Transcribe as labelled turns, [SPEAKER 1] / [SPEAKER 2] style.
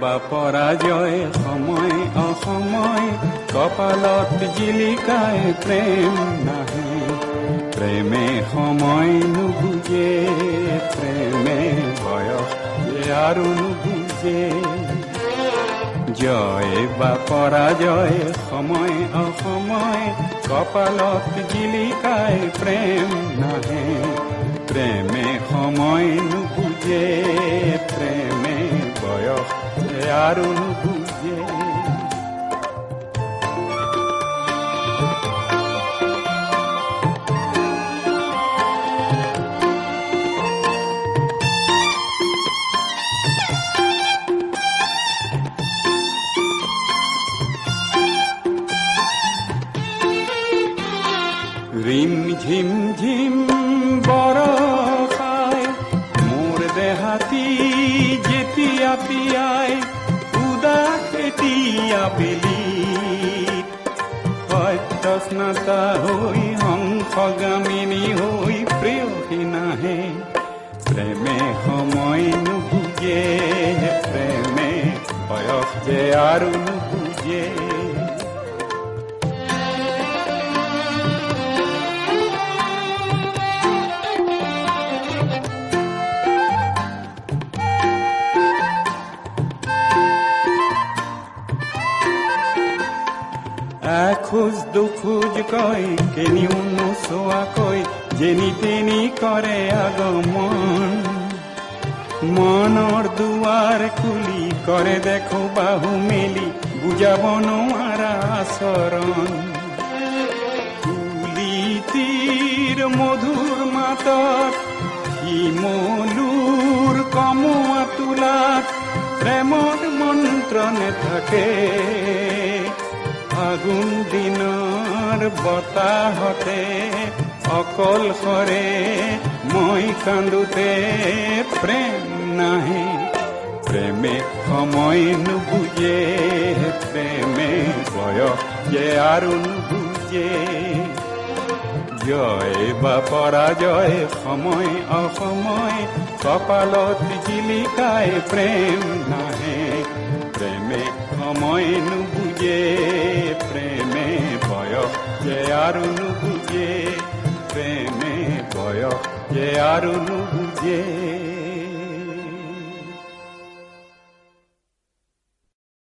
[SPEAKER 1] বা পৰাজয় সময় অসময়, কপালত জিলিকায় প্ৰেম নাহে। প্ৰেমে সময় নুবুজে প্ৰেমে বয়স আৰু নুবুজে। জয় বা পৰাজয় সময় অসময়, কপালত জিলিকায় প্ৰেম নাহে। প্ৰেমে সময় নুবুজে আৰু নুবুজে ৰিম ঝিম ঝিম বৰষাই মোৰ দেহাতী যেতিয়া উদাস এতিয়া বেলি। সত্য স্নাতা হৈ হংসগামিনী হৈ প্ৰেয়সী নাহে। প্ৰেমে সময় নুবুজে প্ৰেমে বয়স যে আৰু নুবুজে এখোজ দুখোজ কয় কেনিও নোচোৱাকৈ যেনি তেনি কৰে আগমন। মনৰ দুৱাৰ কুলি কৰে দেখো বাহু মেলি বুজাব নোৱাৰা আচৰণ তুলিতিৰ মধুৰ মাতত শিমলুৰ কমোৱা তোলাত প্ৰেমৰ মন্ত্ৰ নেথাকে ফাগুন দিনৰ বতাহতে অকলশৰে মই কান্দোতে প্ৰেম নাহে। প্ৰেমে সময় নুবুজে প্ৰেমে যে আৰু নুবুজে। জয় বা পৰাজয় সময় অসময়, কপালত জিলিকায় প্ৰেম নাহে। প্ৰেমে সময় বয়স যে আৰু নুবুজে প্ৰেমে বয়স যে আৰু নুবুজে